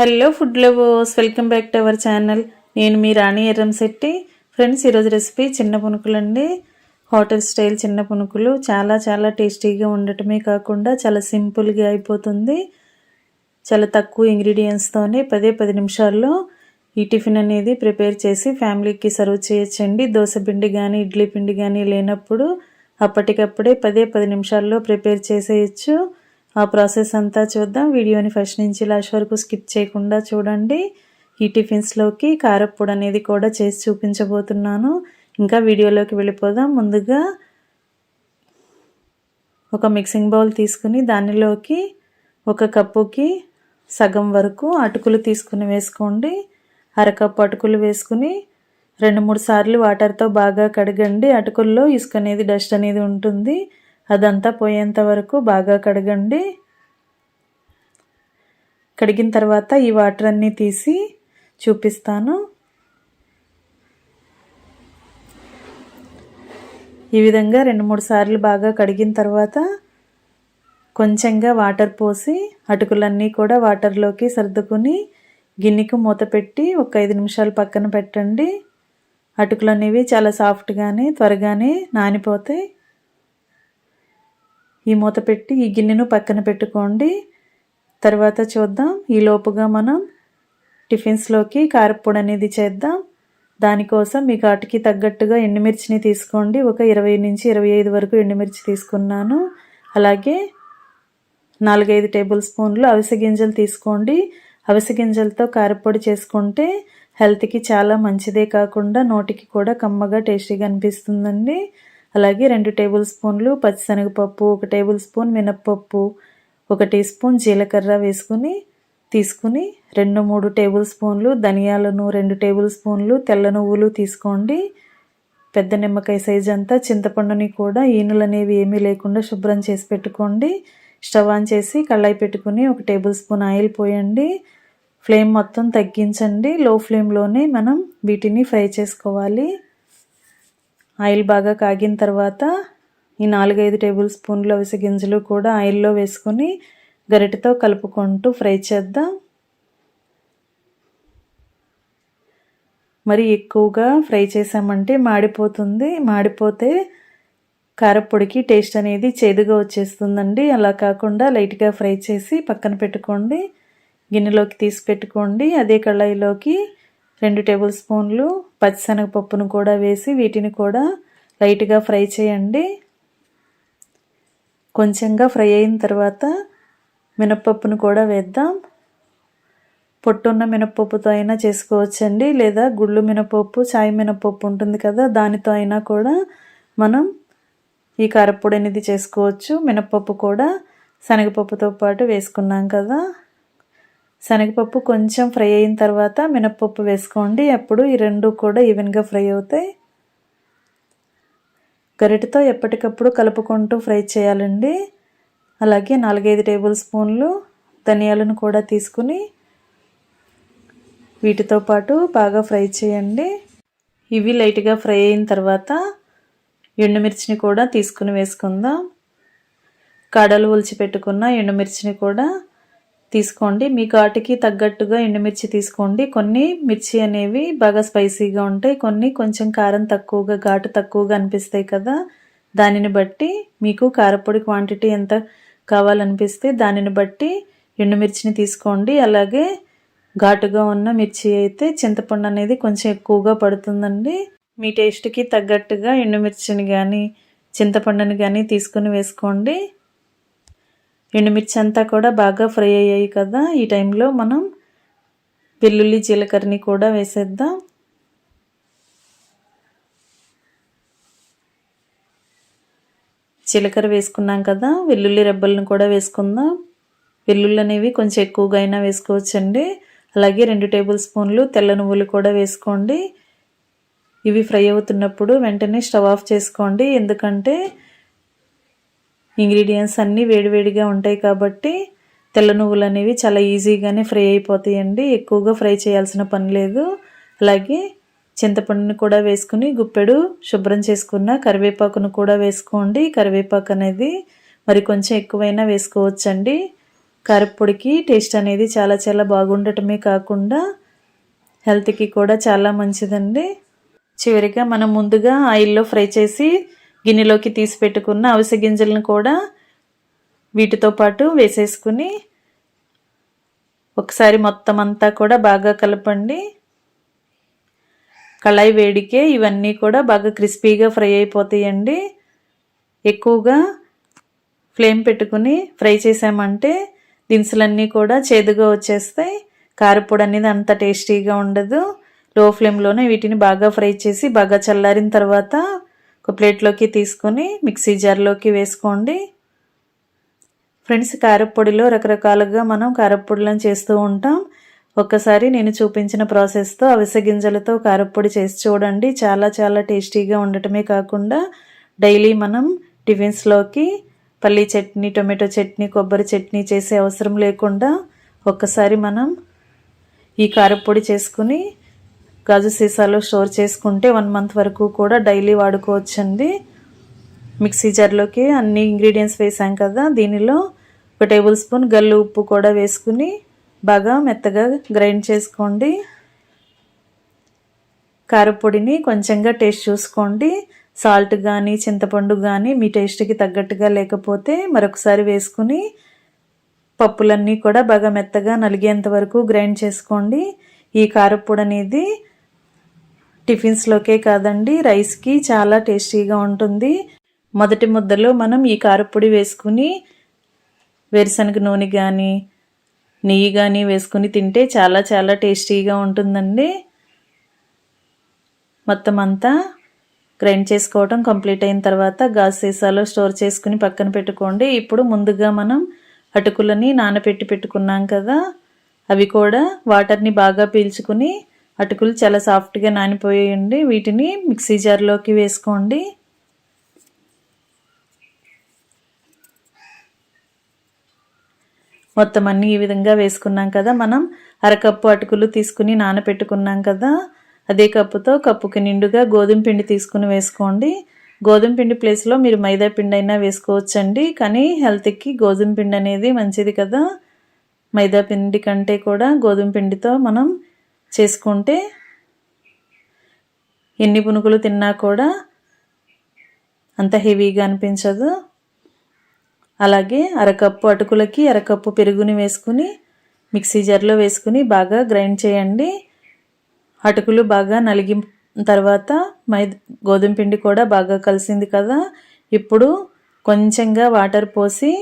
Hello food lovers welcome back to our channel. నేను మీ Rani Erramsetti friends ఈరోజు రెసిపీ చిన్న పునుకులు అండి హోటల్ స్టైల్ చిన్న పునుకులు. చాలా చాలా టేస్టీగా ఉండటమే కాకుండా చాలా సింపుల్గా అయిపోతుంది. చాలా తక్కువ ఇంగ్రీడియంట్స్తోనే పదే పది నిమిషాల్లో ఈ టిఫిన్ అనేది ప్రిపేర్ చేసి ఫ్యామిలీకి సర్వ్ చేయొచ్చండి. దోశ పిండి కానీ ఇడ్లీ పిండి కానీ లేనప్పుడు అప్పటికప్పుడే పదే పది నిమిషాల్లో ప్రిపేర్ చేసేయచ్చు. ఆ ప్రాసెస్ అంతా చూద్దాం. వీడియోని ఫస్ట్ నుంచి లాస్ట్ వరకు స్కిప్ చేయకుండా చూడండి. ఈ టిఫిన్స్లోకి కారప్పొడి అనేది కూడా చేసి చూపించబోతున్నాను. ఇంకా వీడియోలోకి వెళ్ళిపోదాం. ముందుగా ఒక మిక్సింగ్ బౌల్ తీసుకుని దానిలోకి ఒక కప్పుకి సగం వరకు అటుకులు తీసుకుని వేసుకోండి. అరకప్పు అటుకులు వేసుకుని రెండు మూడు సార్లు వాటర్తో బాగా కడగండి. అటుకుల్లో ఇసుక అనేది డస్ట్ అనేది ఉంటుంది. అదంతా పోయేంత వరకు బాగా కడగండి. కడిగిన తర్వాత ఈ వాటర్ అన్నీ తీసి చూపిస్తాను. ఈ విధంగా రెండు మూడు సార్లు బాగా కడిగిన తర్వాత కొంచెంగా వాటర్ పోసి అటుకులన్నీ కూడా వాటర్లోకి సర్దుకుని గిన్నెకు మూత పెట్టి ఒక ఐదు నిమిషాలు పక్కన పెట్టండి. అటుకులు అనేవి చాలా సాఫ్ట్గానే త్వరగానే నానిపోతాయి. ఈ మూత పెట్టి ఈ గిన్నెను పక్కన పెట్టుకోండి. తర్వాత చూద్దాం. ఈ లోపుగా మనం టిఫిన్స్లోకి కారపొడి అనేది చేద్దాం. దానికోసం మీ ఘాటుకి తగ్గట్టుగా ఎండుమిర్చిని తీసుకోండి. ఒక ఇరవై నుంచి ఇరవై ఐదు వరకు ఎండుమిర్చి తీసుకున్నాను. అలాగే నాలుగైదు టేబుల్ స్పూన్లు అవిసె గింజలు తీసుకోండి. అవిసె గింజలతో కారపొడి చేసుకుంటే హెల్త్కి చాలా మంచిదే కాకుండా నోటికి కూడా కమ్మగా టేస్టీగా అనిపిస్తుందండి. అలాగే రెండు టేబుల్ స్పూన్లు పచ్చిశనగపప్పు ఒక టేబుల్ స్పూన్ మినప్పప్పు ఒక టీ స్పూన్ జీలకర్ర వేసుకుని తీసుకుని రెండు మూడు టేబుల్ స్పూన్లు ధనియాలను రెండు టేబుల్ స్పూన్లు తెల్ల నువ్వులు తీసుకోండి. పెద్ద నిమ్మకాయ సైజ్ అంతా చింతపండుని కూడా ఈనులు అనేవి ఏమీ లేకుండా శుభ్రం చేసి పెట్టుకోండి. స్టవ్ ఆన్ చేసి కళ్ళాయి పెట్టుకుని ఒక టేబుల్ స్పూన్ ఆయిల్ పోయండి. ఫ్లేమ్ మొత్తం తగ్గించండి. లో ఫ్లేమ్లోనే మనం వీటిని ఫ్రై చేసుకోవాలి. ఆయిల్ బాగా కాగిన తర్వాత ఈ నాలుగైదు టేబుల్ స్పూన్లు అవిసె గింజలు కూడా ఆయిల్లో వేసుకొని గరిటతో కలుపుకుంటూ ఫ్రై చేద్దాం. మరి ఎక్కువగా ఫ్రై చేసామంటే మాడిపోతుంది. మాడిపోతే కారపొడికి టేస్ట్ అనేది చేదుగా వచ్చేస్తుందండి. అలా కాకుండా లైట్గా ఫ్రై చేసి పక్కన పెట్టుకోండి. గిన్నెలోకి తీసి పెట్టుకోండి. అదే కళాయిలోకి రెండు టేబుల్ స్పూన్లు పచ్చిశనగపప్పును కూడా వేసి వీటిని కూడా లైట్గా ఫ్రై చేయండి. కొంచెంగా ఫ్రై అయిన తర్వాత మినప్పప్పును కూడా వేద్దాం. పొట్టున్న మినపప్పుతో అయినా చేసుకోవచ్చండి. లేదా గుళ్ళు మినపప్పు చాయ్ మినపప్పు ఉంటుంది కదా దానితో అయినా కూడా మనం ఈ కారపొడి అనేది చేసుకోవచ్చు. మినప్పప్పు కూడా శనగపప్పుతో పాటు వేసుకున్నాం కదా. శనగపప్పు కొంచెం ఫ్రై అయిన తర్వాత మినప్పప్పు వేసుకోండి. అప్పుడు ఈ రెండు కూడా ఈవెన్గా ఫ్రై అవుతాయి. గరిటతో ఎప్పటికప్పుడు కలుపుకుంటూ ఫ్రై చేయాలండి. అలాగే నాలుగైదు టేబుల్ స్పూన్లు ధనియాలను కూడా తీసుకుని వీటితో పాటు బాగా ఫ్రై చేయండి. ఇవి లైట్గా ఫ్రై అయిన తర్వాత ఎండుమిర్చిని కూడా తీసుకుని వేసుకుందాం. కాడలు ఒలిచి పెట్టుకున్న ఎండుమిర్చిని కూడా తీసుకోండి. మీ ఘాటుకి తగ్గట్టుగా ఎండుమిర్చి తీసుకోండి. కొన్ని మిర్చి అనేవి బాగా స్పైసీగా ఉంటాయి. కొన్ని కొంచెం కారం తక్కువగా ఘాటు తక్కువగా అనిపిస్తాయి కదా. దానిని బట్టి మీకు కారపొడి క్వాంటిటీ ఎంత కావాలనిపిస్తే దానిని బట్టి ఎండుమిర్చిని తీసుకోండి. అలాగే ఘాటుగా ఉన్న మిర్చి అయితే చింతపండు అనేది కొంచెం ఎక్కువగా పడుతుందండి. మీ టేస్ట్కి తగ్గట్టుగా ఎండుమిర్చిని కానీ చింతపండుని కానీ తీసుకుని వేసుకోండి. ఎండుమిర్చి అంతా కూడా బాగా ఫ్రై అయ్యాయి కదా. ఈ టైంలో మనం వెల్లుల్లి జీలకర్రని కూడా వేసేద్దాం. జీలకర్ర వేసుకున్నాం కదా. వెల్లుల్లి రెబ్బలను కూడా వేసుకుందాం. వెల్లుల్లి అనేవి కొంచెం ఎక్కువగా అయినా వేసుకోవచ్చండి. అలాగే రెండు టేబుల్ స్పూన్లు తెల్ల నువ్వులు కూడా వేసుకోండి. ఇవి ఫ్రై అవుతున్నప్పుడు వెంటనే స్టవ్ ఆఫ్ చేసుకోండి. ఎందుకంటే ఇంగ్రీడియంట్స్ అన్నీ వేడివేడిగా ఉంటాయి కాబట్టి తెల్ల నువ్వులు అనేవి చాలా ఈజీగానే ఫ్రై అయిపోతాయండి. ఎక్కువగా ఫ్రై చేయాల్సిన పని లేదు. అలాగే చింతపండుని కూడా వేసుకుని గుప్పెడు శుభ్రం చేసుకున్న కరివేపాకును కూడా వేసుకోండి. కరివేపాకు అనేది మరి కొంచెం ఎక్కువైనా వేసుకోవచ్చండి. కారపొడికి టేస్ట్ అనేది చాలా చాలా బాగుండటమే కాకుండా హెల్త్కి కూడా చాలా మంచిదండి. చివరిగా మనం ముందుగా ఆయిల్లో ఫ్రై చేసి గిన్నెలోకి తీసి పెట్టుకున్న అవిసె గింజలను కూడా వీటితో పాటు వేసేసుకుని ఒకసారి మొత్తం అంతా కూడా బాగా కలపండి. కళాయి వేడికే ఇవన్నీ కూడా బాగా క్రిస్పీగా ఫ్రై అయిపోతాయండి. ఎక్కువగా ఫ్లేమ్ పెట్టుకుని ఫ్రై చేసామంటే దినుసులన్నీ కూడా చేదుగా వచ్చేస్తాయి. కారపొడి అనేది అంత టేస్టీగా ఉండదు. లో ఫ్లేమ్లోనే వీటిని బాగా ఫ్రై చేసి బాగా చల్లారిన తర్వాత ఒక ప్లేట్లోకి తీసుకొని మిక్సీ జార్లోకి వేసుకోండి. ఫ్రెండ్స్ కారపొడిలో రకరకాలుగా మనం కారపొడులను చేస్తూ ఉంటాం. ఒక్కసారి నేను చూపించిన ప్రాసెస్తో అవిసె గింజలతో కారపొడి చేసి చూడండి. చాలా చాలా టేస్టీగా ఉండటమే కాకుండా డైలీ మనం టిఫిన్స్లోకి పల్లీ చట్నీ టొమాటో చట్నీ కొబ్బరి చట్నీ చేసే అవసరం లేకుండా ఒక్కసారి మనం ఈ కారపొడి చేసుకుని గాజు సీసాలో స్టోర్ చేసుకుంటే వన్ మంత్ వరకు కూడా డైలీ వాడుకోవచ్చండి. మిక్సీ జార్లోకి అన్ని ఇంగ్రీడియంట్స్ వేసాం కదా దీనిలో ఒక టేబుల్ స్పూన్ గల్లు ఉప్పు కూడా వేసుకుని బాగా మెత్తగా గ్రైండ్ చేసుకోండి. కారపొడిని కొంచెంగా టేస్ట్ చూసుకోండి. సాల్ట్ కానీ చింతపండు కానీ మీ టేస్ట్కి తగ్గట్టుగా లేకపోతే మరొకసారి వేసుకుని పప్పులన్నీ కూడా బాగా మెత్తగా నలిగేంత వరకు గ్రైండ్ చేసుకోండి. ఈ కారపొడి అనేది టిఫిన్స్లోకే కాదండి రైస్కి చాలా టేస్టీగా ఉంటుంది. మొదటి ముద్దలో మనం ఈ కారపొడి వేసుకుని వేరుశనగ నూనె కానీ నెయ్యి కానీ వేసుకుని తింటే చాలా చాలా టేస్టీగా ఉంటుందండి. మొత్తం అంతా గ్రైండ్ చేసుకోవడం కంప్లీట్ అయిన తర్వాత గాజు సీసాలో స్టోర్ చేసుకుని పక్కన పెట్టుకోండి. ఇప్పుడు ముందుగా మనం అటుకులని నానబెట్టి పెట్టుకున్నాం కదా అవి కూడా వాటర్ని బాగా పీల్చుకుని అటుకులు చాలా సాఫ్ట్గా నానిపోయాయండి. వీటిని మిక్సీ జార్లోకి వేసుకోండి. మొత్తం అన్నీ ఈ విధంగా వేసుకున్నాం కదా మనం. అరకప్పు అటుకులు తీసుకుని నానపెట్టుకున్నాం కదా. అదే కప్పుతో కప్పుకి నిండుగా గోధుమ పిండి తీసుకుని వేసుకోండి. గోధుమ పిండి ప్లేస్లో మీరు మైదా పిండి అయినా వేసుకోవచ్చండి. కానీ హెల్త్కి గోధుమ పిండి అనేది మంచిది కదా. మైదా పిండి కంటే కూడా గోధుమ పిండితో మనం చేసుకుంటే ఎన్ని పునుగులు తిన్నా కూడా అంత హెవీగా అనిపించదు. అలాగే అరకప్పు అటుకులకి అరకప్పు పెరుగుని వేసుకుని మిక్సీ జార్లో వేసుకుని బాగా గ్రైండ్ చేయండి. అటుకులు బాగా నలిగిన తర్వాత మై గోధుమ పిండి కూడా బాగా కలిసింది కదా. ఇప్పుడు కొంచెంగా వాటర్ పోసి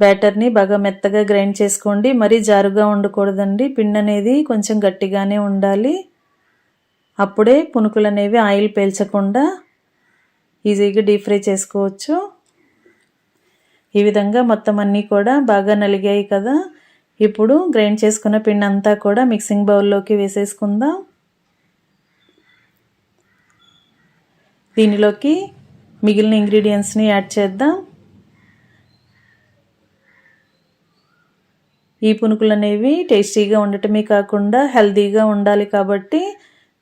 బ్యాటర్ని బాగా మెత్తగా గ్రైండ్ చేసుకోండి. మరీ జారుగా ఉండకూడదండి. పిండి అనేది కొంచెం గట్టిగానే ఉండాలి. అప్పుడే పునుకులు అనేవి ఆయిల్ పేల్చకుండా ఈజీగా డీప్ ఫ్రై చేసుకోవచ్చు. ఈ విధంగా మొత్తం అన్నీ కూడా బాగా నలిగాయి కదా. ఇప్పుడు గ్రైండ్ చేసుకున్న పిండి అంతా కూడా మిక్సింగ్ బౌల్లోకి వేసేసుకుందాం. దీనిలోకి మిగిలిన ఇంగ్రీడియంట్స్ని యాడ్ చేద్దాం. ఈ పునుకులు అనేవి టేస్టీగా ఉండటమే కాకుండా హెల్తీగా ఉండాలి కాబట్టి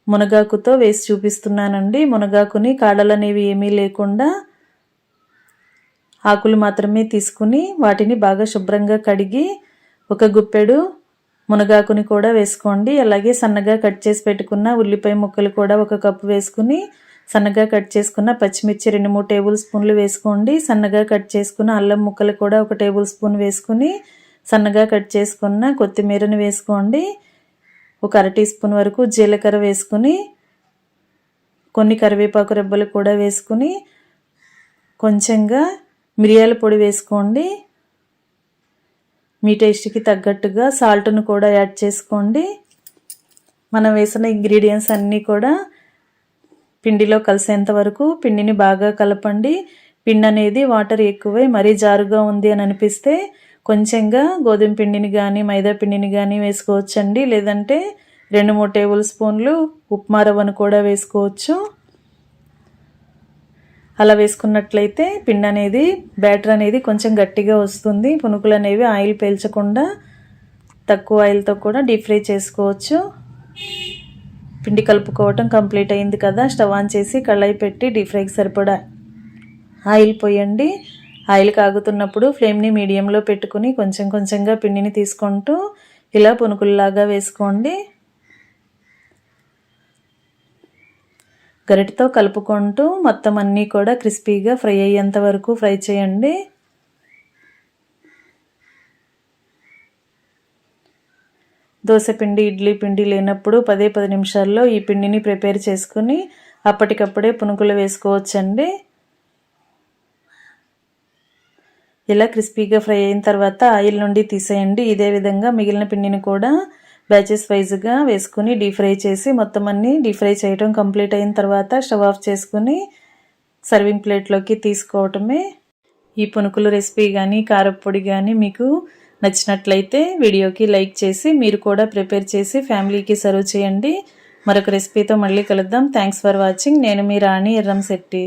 మునగాకుతో వేసి చూపిస్తున్నానండి. మునగాకుని కాడలు అనేవి ఏమీ లేకుండా ఆకులు మాత్రమే తీసుకుని వాటిని బాగా శుభ్రంగా కడిగి ఒక గుప్పెడు మునగాకుని కూడా వేసుకోండి. అలాగే సన్నగా కట్ చేసి పెట్టుకున్న ఉల్లిపాయ ముక్కలు కూడా ఒక కప్పు వేసుకుని సన్నగా కట్ చేసుకున్న పచ్చిమిర్చి రెండు మూడు టేబుల్ స్పూన్లు వేసుకోండి. సన్నగా కట్ చేసుకున్న అల్లం ముక్కలు కూడా ఒక టేబుల్ స్పూన్ వేసుకుని సన్నగా కట్ చేసుకున్న కొత్తిమీరని వేసుకోండి. ఒక అర టీ స్పూన్ వరకు జీలకర్ర వేసుకుని కొన్ని కరివేపాకు రెబ్బలు కూడా వేసుకుని కొంచెంగా మిరియాల పొడి వేసుకోండి. మీ టేస్ట్కి తగ్గట్టుగా సాల్ట్ను కూడా యాడ్ చేసుకోండి. మనం వేసిన ఇంగ్రీడియంట్స్ అన్నీ కూడా పిండిలో కలిసేంత వరకు పిండిని బాగా కలపండి. పిండి అనేది వాటర్ ఎక్కువై మరీ జారుగా ఉంది అని అనిపిస్తే కొంచెంగా గోధుమ పిండిని కానీ మైదా పిండిని కానీ వేసుకోవచ్చండి. లేదంటే రెండు మూడు టేబుల్ స్పూన్లు ఉప్మా రవ్వను కూడా వేసుకోవచ్చు. అలా వేసుకున్నట్లయితే పిండి అనేది బ్యాటర్ అనేది కొంచెం గట్టిగా వస్తుంది. పునుకులు అనేవి ఆయిల్ పేల్చకుండా తక్కువ ఆయిల్తో కూడా డీప్ ఫ్రై చేసుకోవచ్చు. పిండి కలుపుకోవటం కంప్లీట్ అయింది కదా. స్టవ్ ఆన్ చేసి కళాయి పెట్టి డీప్ ఫ్రైకి సరిపడా ఆయిల్ పోయండి. ఆయిల్ కాగుతున్నప్పుడు ఫ్లేమ్ని మీడియంలో పెట్టుకుని కొంచెం కొంచెంగా పిండిని తీసుకుంటూ ఇలా పునుకుల్లాగా వేసుకోండి. గరిటతో కలుపుకుంటూ మొత్తం అన్నీ కూడా క్రిస్పీగా ఫ్రై అయ్యేంత వరకు ఫ్రై చేయండి. దోశపిండి ఇడ్లీ పిండి లేనప్పుడు పదే పది నిమిషాల్లో ఈ పిండిని ప్రిపేర్ చేసుకుని అప్పటికప్పుడే పునుకులు వేసుకోవచ్చండి. ఇలా క్రిస్పీగా ఫ్రై అయిన తర్వాత ఆయిల్ నుండి తీసేయండి. ఇదే విధంగా మిగిలిన పిండిని కూడా బ్యాచెస్ వైజ్గా వేసుకుని డీప్ ఫ్రై చేసి మొత్తం అన్ని డీప్ ఫ్రై చేయడం కంప్లీట్ అయిన తర్వాత స్టవ్ ఆఫ్ చేసుకుని సర్వింగ్ ప్లేట్లోకి తీసుకోవటమే ఈ పునుకుల రెసిపీ కానీ కారపొడి కానీ మీకు నచ్చినట్లయితే వీడియోకి లైక్ చేసి మీరు కూడా ప్రిపేర్ చేసి ఫ్యామిలీకి సర్వ్ చేయండి. మరొక రెసిపీతో మళ్ళీ కలుద్దాం. Thanks for watching. నేను మీ రాణి ఎర్రంశెట్టి